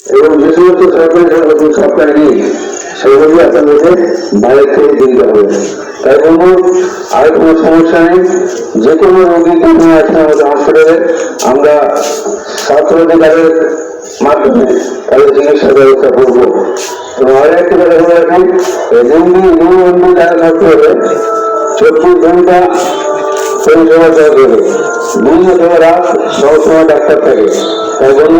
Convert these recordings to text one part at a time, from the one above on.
এবং যে সমস্ত সরকারি নতুন সরকার নেই সেগুলি আপনাদেরকে বাইরে থেকে দিতে হবে। তাই বলব, আর কোনো সমস্যা নেই। যে কোনো রোগীকে নিয়ে আসেন আমাদের হসপিটালে আমরা স্বাস্থ্য অধিকারের মাধ্যমে তাদের চিকিৎসা ব্যবস্থা করব। এবং আর একটা কথা বলে রাখি রুগী রুগী যারা থাকতে হবে চব্বিশ ঘণ্টা পরিষেবা দেওয়া দেবে দিন অথবা রাত সবসময় ডাক্তার থাকে। তাই জন্য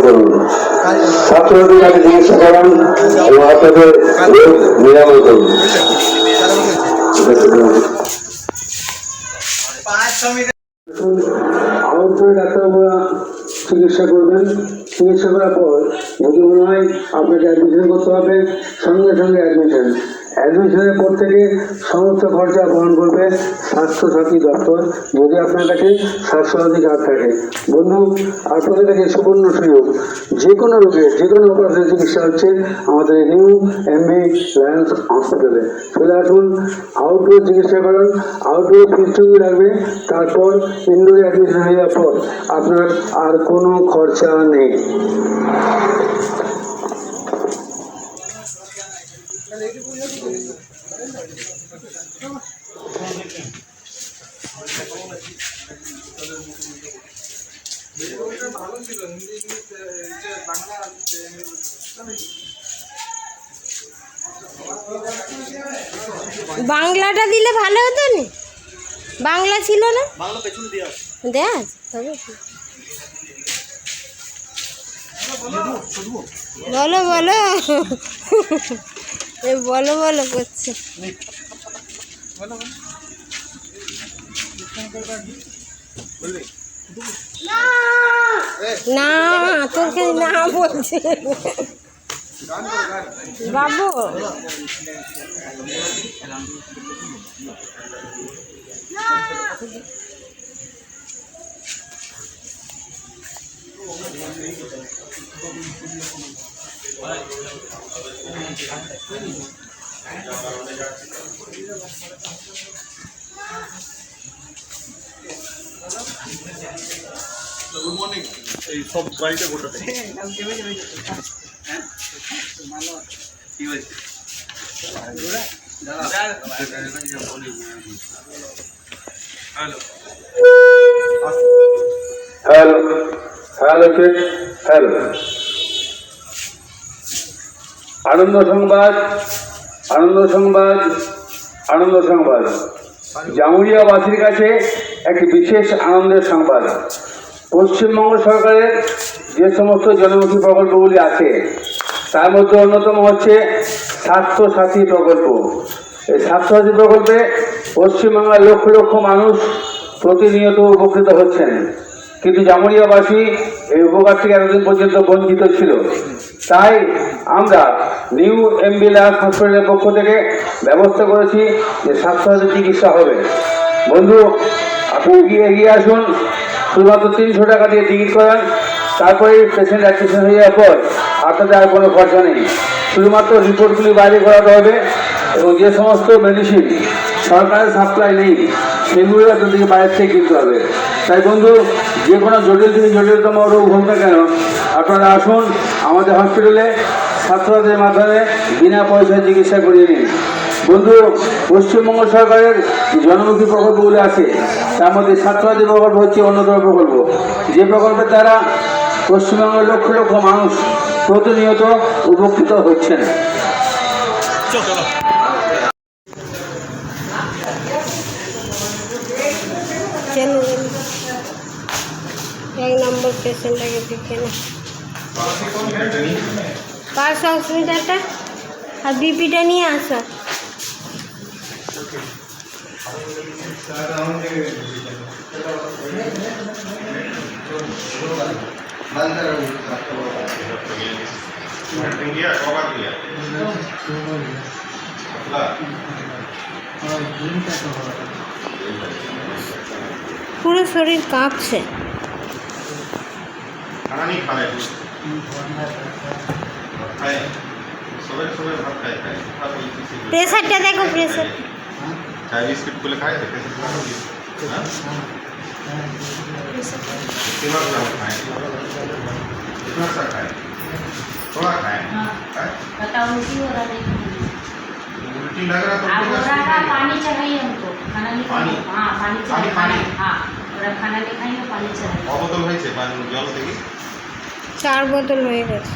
করুন। করান নিরাময় করুন। ডাক্তারবাবুরা চিকিৎসা করবেন। চিকিৎসা করার পর যদি মনে হয় আপনাকে অ্যাডমিশন করতে হবে। সঙ্গে সঙ্গে অ্যাডমিশন অ্যাডমিশনের পর থেকে সমস্ত খরচা বহন করবে স্বাস্থ্য স্বাস্থ্যসাথী দপ্তর, যদি আপনার কাছে স্বাস্থ্যসাথী কার্ড থাকে। বন্ধু আপনাদের কাছে সুবর্ণ সুযোগ। যে কোনো রোগের যে কোনো অপারেশন চিকিৎসা হচ্ছে আমাদের নিউ এমবি লায়ন্স হসপিটালে চলে আসুন আউটডোর চিকিৎসা করান আউটডোর ফিস্টুমি লাগবে, তারপর ইনডোরে অ্যাডমিশন হয়ে যাওয়ার পর আপনার আর কোনো খরচা নেই। বাংলাটা দিলে ভালো হতো না? বাংলা ছিল না? বাংলা পেছনে দিয়ে আসো দেখ তবে। বলো বলো। এ বলো বলো করছে। না তোকে না বলছে। বাবু। গুড মর্নিং এই সব বাড়িতে গোটাতে কি হয়েছে হ্যালো হ্যালো হ্যালো কে hello Ananda Sangbad Ananda Sangbad আনন্দ সংবাদ। জামুরিয়াবাসীর কাছে একটি বিশেষ আনন্দের সংবাদ। পশ্চিমবঙ্গ সরকারের যে সমস্ত জনমুখী প্রকল্পগুলি আছে, তার মধ্যে অন্যতম হচ্ছে স্বাস্থ্যসাথী প্রকল্প। এই স্বাস্থ্য সাথী প্রকল্পে পশ্চিমবাংলার লক্ষ লক্ষ মানুষ প্রতিনিয়ত উপকৃত হচ্ছেন। কিন্তু জামুরিয়াবাসী এই উপকার থেকে এতদিন পর্যন্ত বঞ্চিত ছিল। তাই আমরা নিউ এমবিলাস হসপিটালের পক্ষ থেকে ব্যবস্থা করেছি যে স্বাস্থ্যসাথী চিকিৎসা হবে। বন্ধু, আপনি এগিয়ে এগিয়ে আসুন। শুধুমাত্র তিনশো টাকা দিয়ে টিকিট করান তারপরে পেশেন্ট অ্যাডমিশন হয়ে যাওয়ার পর আপনাদের আর কোনো খরচা নেই। শুধুমাত্র রিপোর্টগুলি বাইরে করাতে হবে এবং যে সমস্ত মেডিসিন সরকারের সাপ্লাই নেই সেগুলো আপনাদেরকে বাইরের থেকে কিনতে হবে। তাই বন্ধু, যে কোনো জটিল থেকে জটিলতম রোগ হোক না কেন, আপনারা আসুন আমাদের হসপিটালে ছাত্রদের মাধ্যমে বিনা পয়সায় চিকিৎসা করিয়ে নিন। বন্ধু, পশ্চিমবঙ্গ সরকারের জনমুখী প্রকল্পগুলি আছে। তার মধ্যে ছাত্রছাত্রী প্রকল্প হচ্ছে অন্যতম প্রকল্প। যে প্রকল্পের দ্বারা পশ্চিমবঙ্গের লক্ষ লক্ষ মানুষ প্রতিনিয়ত উপকৃত হচ্ছেন চলো চলো এক নম্বর পেশেন্টটাকে দেখে না পার্স অসুবিধাটা আর বিপিটা নিয়ে আসো। পুরো শরীর কাঁপছে। खाना नहीं खा रहे थे सुबह सुबह भात खाए खाए। प्रेशर क्या देखो चाय बिस्किट को खाए थे कितना खाए। हाँ? कितना खाए? थोड़ा खाए। हाँ? उल्टी लग रहा तो था पानी चढ़ाइए खाना नहीं पानी? हाँ पानी खाना खाएँगे पानी चढ़ाइए। अब हाँ, तो भाई से पानी जल से চার বোতল হয়ে গেছে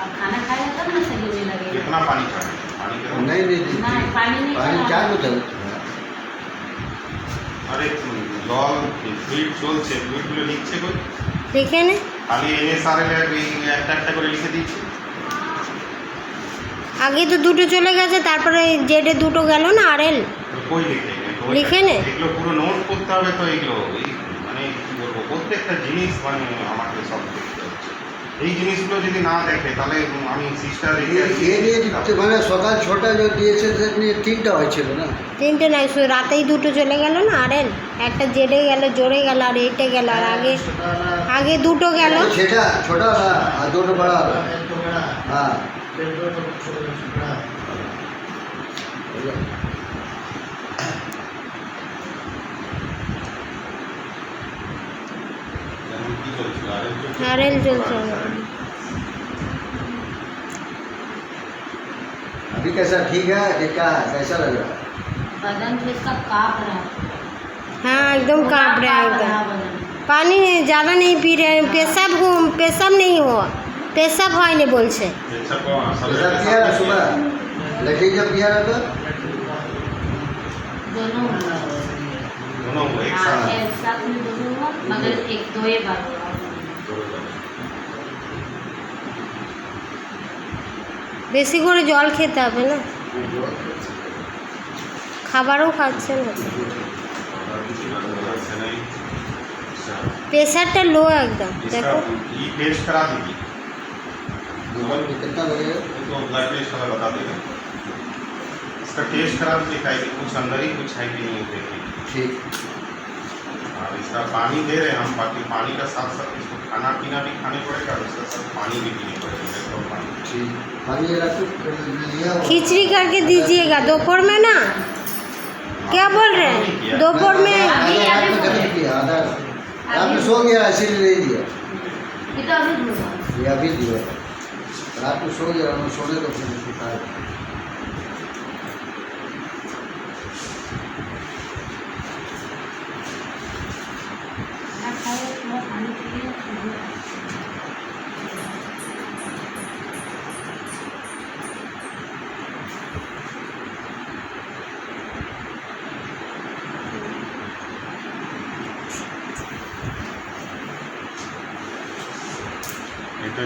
अब खाना खाएगा तब ना सही होने लगेगा कितना पानी खाएं पानी कितना नहीं नहीं नहीं ना पानी नहीं पानी खाना। चार बोतल আরে উম, জল ফ্লুইড চলছে ফ্লুইডগুলো লিখছে কই দেখে নে খালি এনএসআরএল একটা একটা করে লিখে দিচ্ছে আগে তো দুটো চলে গেছে তারপরে জেডে দুটো গেল না আর এল তো কই লিখে এগুলো? লিখে নে। এগুলো পুরো নোট করতে হবে তো এগুলো এই মানে কি বলব? প্রত্যেকটা জিনিস মানে আমাকে সব দেখতে হচ্ছে। এই জিনিসগুলো যদি না দেখে তাহলে আমি সিস্টার মানে সকাল ছটা যে দিয়েছে নিয়ে তিনটা হয়েছিল না? তিনটে নাই শুধু রাতেই দুটো চলে গেল না আর একটা জেডে গেল জোরে গেল আর এইটে গেল আর আগে আগে দুটো গেল। সেটা ছোটা আর দুটো বড়া হ্যাঁ। नारियल जल अभी कैसा ठीक है? देखा कैसा लग रहा? है बदन तो रहा है। हाँ एकदम काँप रहा है एकदम। पानी ज़्यादा नहीं पी रहे हैं हाँ। पेशाब हो पेशाब नहीं हो पेशाब है नहीं बोल से। दोनों हुआ मगर एक दो ही बार हुआ বেশি করে জল খেতে হবে না খাবারও খাচ্ছে না প্রেশারটা লো একদম इसका দেখো ये टेस्ट करा दीजिए मोबाइल में कितना लगेगा तो ब्लड टेस्ट वाला बता देगा इसका टेस्ट करा दीजिए का कुछ अंदर ही कुछ है कि नहीं देखिए ठीक और इसका पानी दे रहे हैं हम बाकी पानी का साथ साथ इसको खाना पीना भी खाने पड़ेगा और उसका साथ पानी भी पीने पड़ेगा। खिचड़ी करके दीजिएगा दोपहर में ना? क्या बोल रहे हैं? दोपहर में सो गया इसीलिए दिया ये तो अभी हुआ ये अभी दिया रात में सो गया सोने को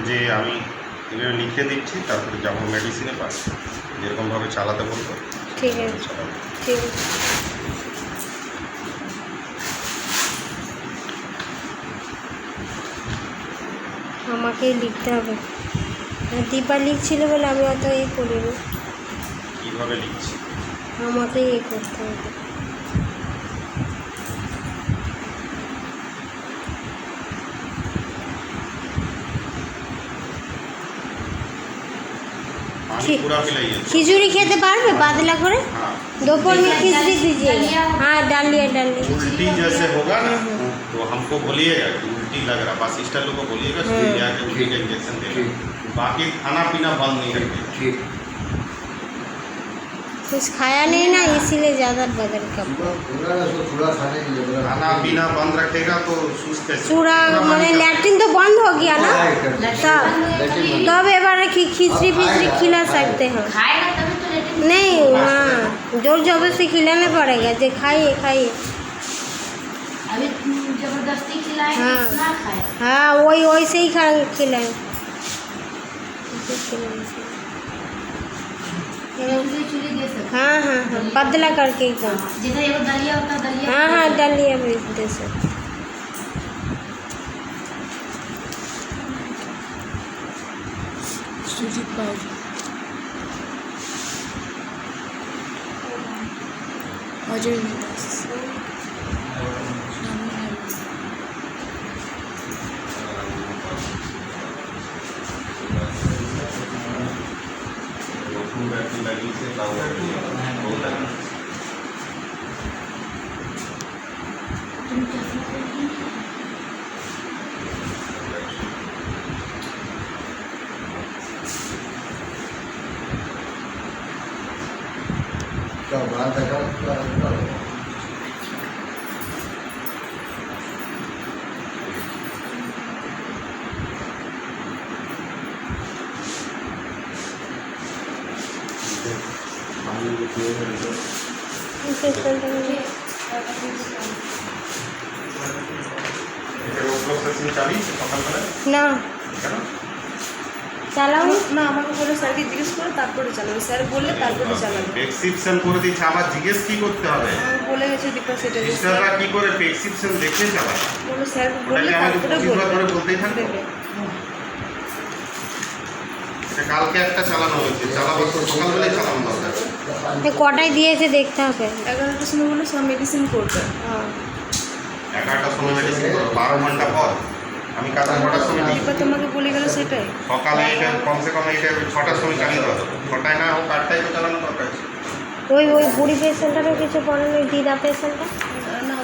যে আমি এগুলো লিখে দিচ্ছি তারপরে যাব মেডিসিনে পাস যেরকমভাবে চালাতে বলব ঠিক আছে। ঠিক আছে। আমাকেই লিখতে হবে। দীপা লিখছিল বলে আমি অত এ করিনি। কীভাবে লিখছি? আমাকেই এ করতে হবে। খিচুড়ি খেতে পারবে পাতলা করে हाँ दोपहर में खिचड़ी दीजिए हाँ डालिए डालिए उल्टी जैसे होगा ना तो हमको बोलिएगा कि उल्टी लग रहा बस सिस्टर लोग को बोलिएगा सुई ले आके उल्टी का इंजेक्शन देगा बाकी खाना पीना बंद नहीं रखिएगा ठीक कुछ खाया नहीं ना इसीलिए ज़्यादा बदन कम खाने पीना बंद रखेगा तो सुस्त चूड़ा मैंने लैट्रिन तो बंद हो गया ना? तब तब एबार खिचड़ी फिचड़ी खिला सकते हैं। खाएगा तभी तो नहीं हाँ ज़ोर ज़ोर ज़बरदस्ती खिलाना पड़ेगा जो खाइए खाइए। अभी ज़बरदस्ती खिलाए हाँ। हाँ वही वही से ही खा खिलाए ऐसे खिलाना चाहिए। चुली चुली दे सकते हाँ हाँ हाँ। पतला करके ही जैसे हाँ हाँ दलिया भी दे सकते। सुजीत Amen. না। চালাও। না আমাকে বলে স্যারকে জিজ্ঞেস করে তারপরে চালাবে। স্যার বললে তারপরে চালাবে। প্রেসক্রিপশন করে দিচ্ছে আবার জিজ্ঞেস কি করতে হবে? আমাকে বলে গেছে দীপা সেটা যে সিস্টাররা স্যার কি করে প্রেসক্রিপশন দেখে চালায় বলে স্যার বললে তারপরে বার করে বলতেই থাকব। এটা কালকে একটা চালানো হয়েছে। চালাবো সকালবেলায় চালানো দরকার। কটায় দিয়েছে দেখতে হবে। এগারোটার সময় বলে সব মেডিসিন করবে। হ্যাঁ। এগারোটার সময় মেডিসিন করো বারো ঘণ্টা পর। আমি কাটা কটার সময় দিই তোমাকে বলে গেল সেটাই। সকালে এটা কমসে কম এটা ছটার সময় চালিয়ে দেওয়া। ছটায় না হোক আটটায় তো চালানো দরকার ওই ওই বুড়ি পেশেন্টটারও কিছু পড়ে ওই দিদা পেশেন্টটা?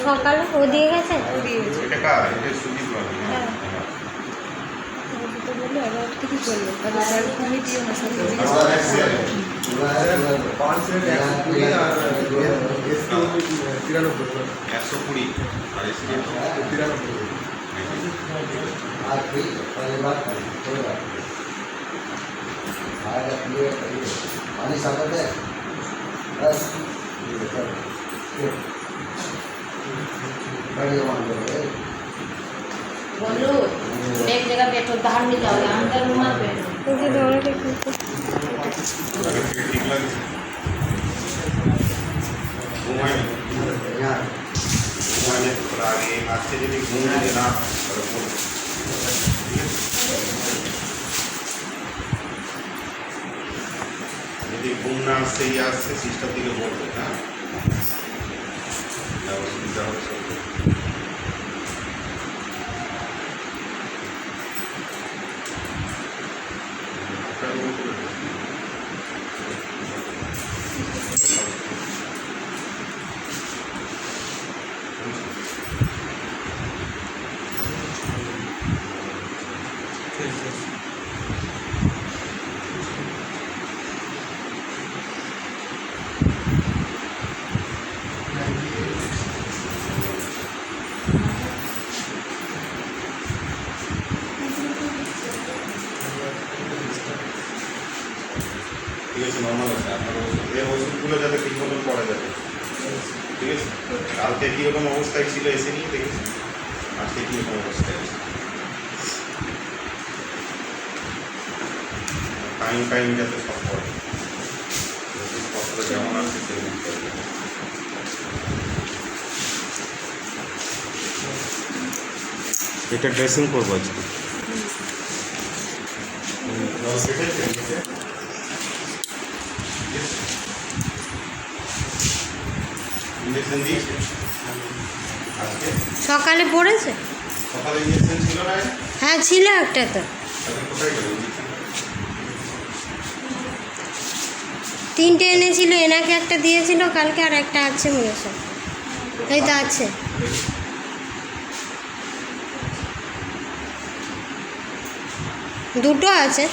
সকালে ও দিয়ে গেছে? ও এটা কার? এটা সুজিত বাবু। হ্যাঁ। একশো কুড়ি। আর তিরানব্বই। आपकी परिवार कोई बात नहीं आज अपने पानी सागर है बस बढ़िया मान लो बोलो एक जगह बैठो बाहर नहीं जाओगे अंदर मत बैठो मुझे दोनों ठीक लगे घूमाए यहाँ घूमाने आगे आज से यदि घूमने ना না হয়, তাহলে বলব। ঠিক আছে? যদি ঘুম না আসছে ইয়ে আসছে সিস্টার দিকে বলবে হ্যাঁ যা অসুবিধা হচ্ছে ঠিক নর্মাল আছে আপনার ওষুধ এই ওষুধগুলো যাতে ঠিক মতন পড়া যাবে। ঠিক আছে? কালকে কীরকম অবস্থায় ছিল এসে নিয়ে দেখেছি? আজকে কীরকম অবস্থায় আছে? টাইম টাইম যাতে সব পড়ে। ওষুধপত্র যেমন আছে সেরকম। এটা ড্রেসিং করব আজকে। ইঞ্জেকশন দিয়েছে? আজকে? সকালে পড়েছে? সকালে ইঞ্জেকশন ছিল না? হ্যাঁ ছিল একটা তো। কোথায় গেল তিনটে এনেছিল এনাকে একটা দিয়েছিল কালকে আর একটা আছে মনে হয় এই তো আছে। দুটো আছে।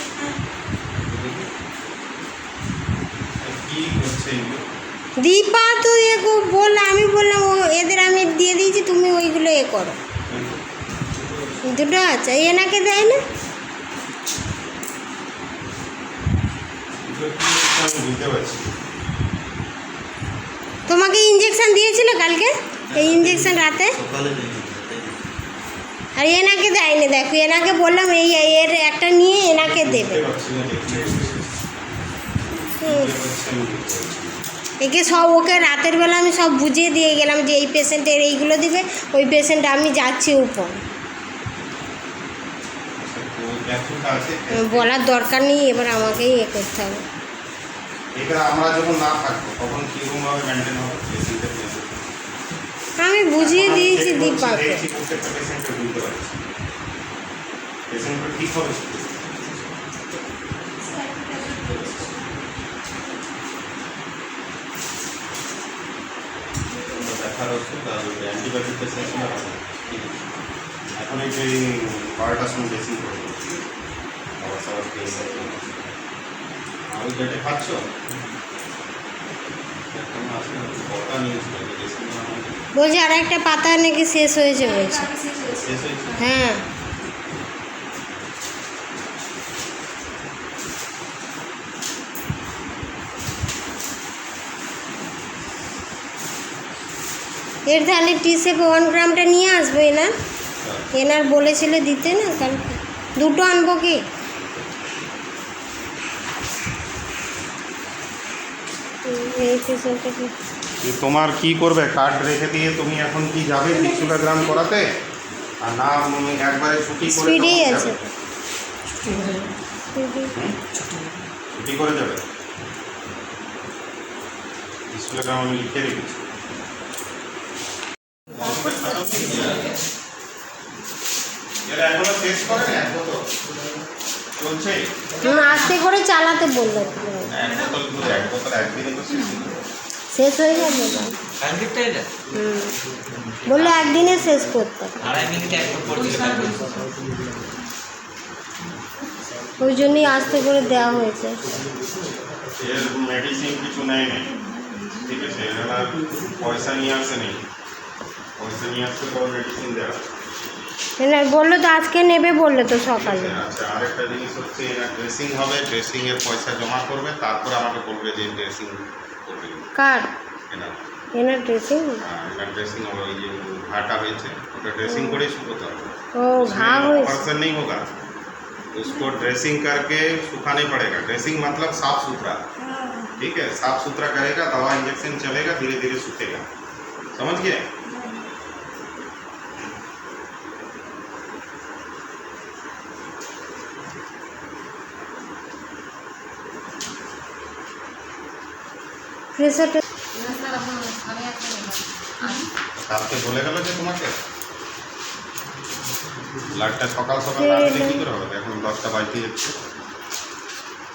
কি হচ্ছে দীপা তো এ বলল আমি বললাম ও এদের আমি দিয়ে দিয়েছি তুমি ওইগুলো এ করো দুটো আছে এই এনাকে দেয় না। তোমাকে ইঞ্জেকশন দিয়েছিল কালকে এই ইঞ্জেকশন রাতে আর এনাকে দেয়নি দেখো এনাকে বললাম এই এর একটা নিয়ে এনাকে দেবে। হুম। একে সব ওকে রাতের বেলা আমি সব বুঝিয়ে দিয়ে গেলাম যে এই পেশেন্টের এইগুলো দিবে ওই পেশেন্ট আমি যাচ্ছি উপর। বলার দরকার নেই এবার আমাকেই এ করতে হবে। আমি বুঝিয়ে দিয়েছি দীপাকে ঠিক হবে এখন এই যে বারোটার সময় ড্রেসিং করব সবার খেয়ে খাচ্ছ বলছি আর একটা পাতা নাকি শেষ হয়েছে বলছে। হয়েছে? হ্যাঁ। এর তাহলে টি সেপে ওয়ান গ্রামটা নিয়ে আসব এনার। এনার বলেছিল দিতে না কারণ দুটো আনব কি? তোমার কি করবে? কার্ড রেখে দিয়ে তুমি এখন কি যাবে গ্রাম করাতে? আর না একবারে ছুটি করে স্পিডেই আছে। ছুটি করে যাবে। গ্রাম আমি লিখে রেখেছি এরা এখনও শেষ করেনি এক বোতল চলছে হুম, আস্তে করে চালাতে বলল। শেষ হয়ে যাবে। শেষ হয়ে যাবে। বলল একদিনে শেষ করতে। ওই জন্যই আস্তে করে দেওয়া হয়েছে। মেডিসিন কিছু নেয় নেই ঠিক আছে পয়সা নিয়ে আসে নেই পয়সা নিয়ে আসতে পর মেডিসিন দেওয়া না বললো তো আজকে নেবে বললো তো সকালে আচ্ছা আরেকটা জিনিস হচ্ছে এরা ড্রেসিং হবে ড্রেসিং এর পয়সা জমা করবে তারপর আমাকে বলবে যে ড্রেসিং করবে কার এরা এনার ড্রেসিং এনার ড্রেসিং হবে ওই যে ঘাটা হয়েছে ওটা ড্রেসিং করেই শুকোতে হবে ও ঘা হয়েছে ऑपरेशन नहीं होगा उसको ड्रेसिंग करके सुखाने पड़ेगा ड्रेसिंग मतलब साफ सुथरा ठीक है साफ सुथरा करेगा दवा इंजेक्शन चलेगा धीरे धीरे सूखेगा समझ गए প্রেসারটা কালকে বলে গেল যে তোমাকে? ব্লাডটা সকাল সকাল না দিলে কী করে হবে? এখন দশটা বাজতে যাচ্ছে।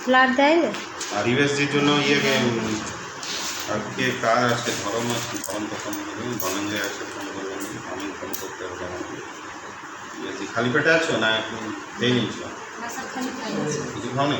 ব্লাড দেয় না আর ইউএসজির জন্য ইয়ে আজকে কার আছে? ধরম আছে ধরম তখন ধনঞ্জয় আছে ফোন করবেন আমি ফোন করতে হবে আমাকে ইউএসজি খালি পেটে আছো না একটু খেয়ে নিয়েছো কিছু খাও নি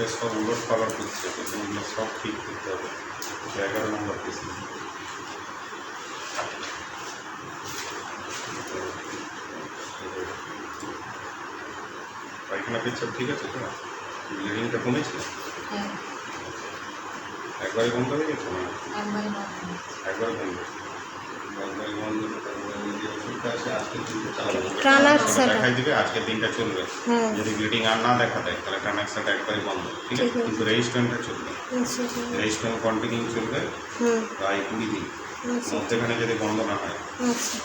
বেরোনো সব উলট পালট হচ্ছে পেশেন্টগুলো সব ঠিক করতে হবে। এগারো নম্বর পেশেন্ট পায়খানা পেচ্ছাপ ঠিক আছে তো? ব্লিডিংটা কমেছে? একবারে বন্ধ হয়ে গেছে না? একবার বন্ধ একবারে বন্ধ। দেখাই দিবে আজকের দিনটা চলবে। হ্যাঁ। যদি ব্লিডিং আর না দেখা দেয় তাহলে ট্রানাক্সাটা একবারে বন্ধ ঠিক আছে? কিন্তু রেজিস্ট্যান্টটা চলবে। রেজিস্ট্রেন্ট রেজিস্ট্যান্ট কন্টিনিউ চলবে প্রায় কুড়ি দিন। আচ্ছা। মধ্যেখানে যদি বন্ধ না হয় আচ্ছা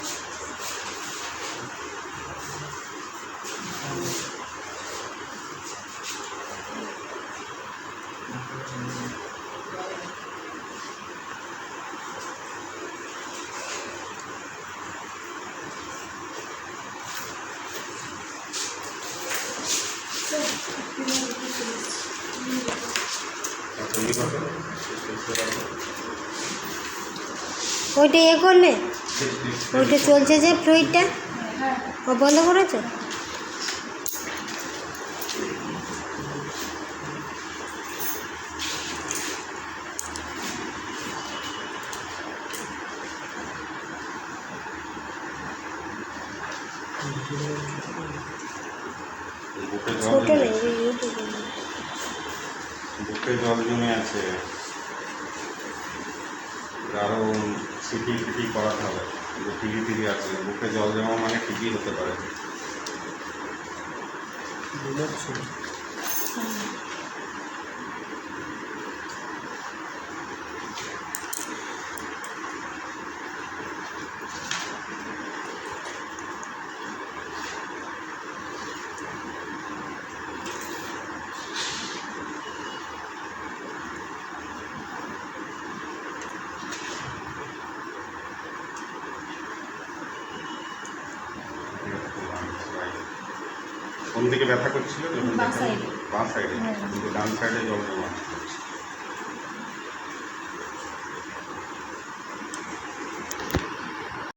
তখন কি করবে? করলে ওইটা চলছে যে ফ্লুইডটা ও বন্ধ করেছে বুকে জল ছোটো জমে নেই ওই ইউটিউবে বুকে জল জমে আছে আরও সিটি ফিটি করাতে হবে যে টিভি টিভি আছে বুকে জল জমা মানে টিভি হতে পারে কোন দিকে ব্যথা করছিল বাম দেখা- সাইডে। বাঁ সাইডে হ্যাঁ। ডান সাইডে ছিল।